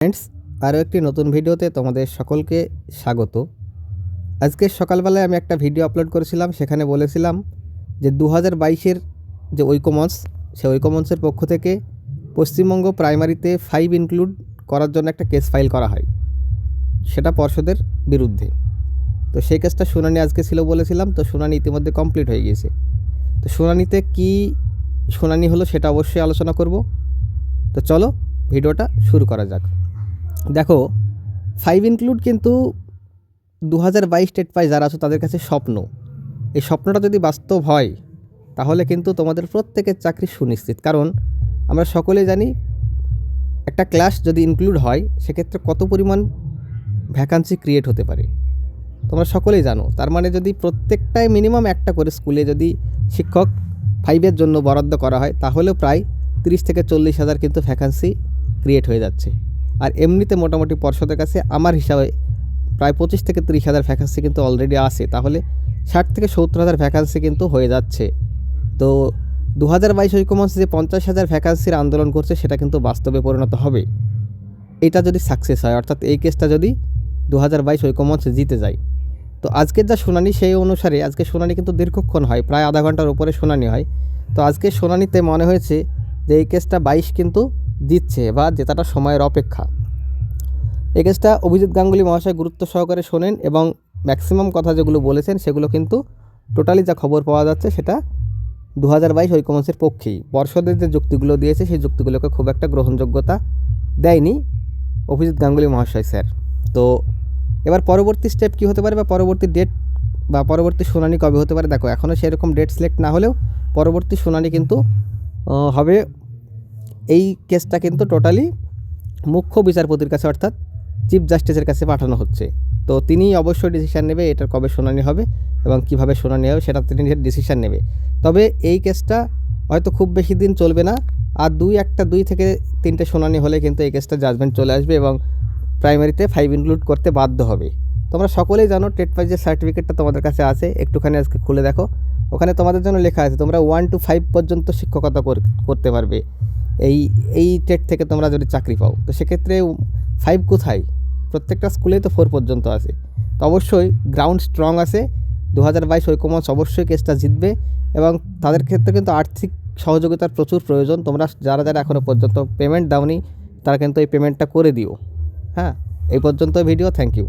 Friends আরও একটি নতুন ভিডিওতে তোমাদের সকলকে স্বাগত। আজকে সকালবেলায় আমি একটা ভিডিও আপলোড করেছিলাম, সেখানে বলেছিলাম যে দু হাজার বাইশের যে ঐকমঞ্চ, সেই ঐকমঞ্চের পক্ষ থেকে পশ্চিমবঙ্গ প্রাইমারিতে ফাইভ ইনক্লুড করার জন্য একটা কেস ফাইল করা হয়। সেটা পর্ষদের বিরুদ্ধে। তো সেই কেসটা শুনানি আজকে ছিল বলেছিলাম, তো শুনানি ইতিমধ্যে কমপ্লিট হয়ে গিয়েছে। তো শুনানিতে কি শুনানি হলো সেটা অবশ্যই আলোচনা করব। তো চলো ভিডিওটা শুরু করা যাক। দেখো ফাইভ ইনক্লুড কিন্তু দু হাজার বাইশ স্টেট পাই যারা আছো তাদের কাছে স্বপ্ন। এই স্বপ্নটা যদি বাস্তব হয়, তাহলে কিন্তু তোমাদের প্রত্যেকের চাকরি সুনিশ্চিত। কারণ আমরা সকলে জানি, একটা ক্লাস যদি ইনক্লুড হয়, সেক্ষেত্রে কত পরিমাণ ভ্যাকান্সি ক্রিয়েট হতে পারে। তোমরা সকলেই জানো, তার মানে যদি প্রত্যেকটাই মিনিমাম একটা করে স্কুলে যদি শিক্ষক ফাইভের জন্য বরাদ্দ করা হয়, তাহলেও প্রায় তিরিশ থেকে চল্লিশ হাজার কিন্তু ভ্যাকান্সি ক্রিয়েট হয়ে যাচ্ছে। আর এমনিতে মোটামুটি পর্ষদের কাছে আমার হিসাবে প্রায় পঁচিশ থেকে তিরিশ হাজার ভ্যাকান্সি কিন্তু অলরেডি আছে। তাহলে ষাট থেকে সত্তর হাজার ভ্যাকান্সি কিন্তু হয়ে যাচ্ছে। তো দু হাজার বাইশ ঐকমঞ্চ যে পঞ্চাশ হাজার ভ্যাকান্সির আন্দোলন করছে, সেটা কিন্তু বাস্তবে পরিণত হবে। এটা যদি সাকসেস হয়, অর্থাৎ এই কেসটা যদি দু হাজার বাইশ ঐকমঞ্চ জিতে যায়। তো আজকের যা শুনানি সেই অনুসারে, আজকে শুনানি কিন্তু দীর্ঘক্ষণ হয়, প্রায় আধা ঘণ্টার উপরে শুনানি হয়। তো আজকে শুনানিতে মনে হয়েছে যে এই কেসটা বাইশ কিন্তু দিচ্ছে বা জেতাটা সময়ের অপেক্ষা। এই কেসটা অভিজিৎ গাঙ্গুলি মহাশয় গুরুত্ব সহকারে শোনেন এবং ম্যাক্সিমাম কথা যেগুলো বলেছেন সেগুলো কিন্তু টোটালি যা খবর পাওয়া যাচ্ছে সেটা দু হাজার বাইশ ঐকমঞ্চের পক্ষেই। পর্ষদের যে যুক্তিগুলো দিয়েছে সেই যুক্তিগুলোকে খুব একটা গ্রহণযোগ্যতা দেয়নি অভিজিৎ গাঙ্গুলি মহাশয় স্যার। তো এবার পরবর্তী স্টেপ কী হতে পারে বা পরবর্তী ডেট বা পরবর্তী শুনানি কবে হতে পারে, দেখো এখনও সেরকম ডেট সিলেক্ট না হলেও পরবর্তী শুনানি কিন্তু হবে এই কেসটা কিন্তু টোটালি মুখ্য বিচারপতির কাছে অর্থাৎ চিফ জাস্টিসের কাছে পাঠানো হচ্ছে। তো তিনি অবশ্যই ডিসিশান নেবে, এটার কবে শুনানি হবে এবং কীভাবে শুনানি হবে সেটা তিনি ডিসিশান নেবে। তবে এই কেসটা হয়তো খুব বেশি দিন চলবে না, আর দুই একটা, দুই থেকে তিনটে শুনানি হলে কিন্তু এই কেসটা জাজমেন্ট চলে আসবে এবং প্রাইমারিতে ফাইভ ইনক্লুড করতে বাধ্য হবে। তোমরা সকলেই জানো টেট পাইজের সার্টিফিকেটটা তোমাদের কাছে আছে, একটুখানি আজকে খুলে দেখো। ওখানে তোমাদের জন্য লেখা আছে, তোমরা ওয়ান টু ফাইভ পর্যন্ত শিক্ষকতা করতে পারবে। এই এই টেট থেকে তোমরা যদি চাকরি পাও, তো সেক্ষেত্রে ফাইভ কোথায়? প্রত্যেকটা স্কুলেই তো ফোর পর্যন্ত আছে। তো অবশ্যই গ্রাউন্ড স্ট্রং আছে দু হাজার বাইশ ঐকমঞ্চ অবশ্যই কেসটা জিতবে এবং তাদের ক্ষেত্রে কিন্তু আর্থিক সহযোগিতার প্রচুর প্রয়োজন। তোমরা যারা যারা এখনও পর্যন্ত পেমেন্ট দাওনি, তারা কিন্তু এই পেমেন্টটা করে দিও। হ্যাঁ এই পর্যন্ত ভিডিও থ্যাংক ইউ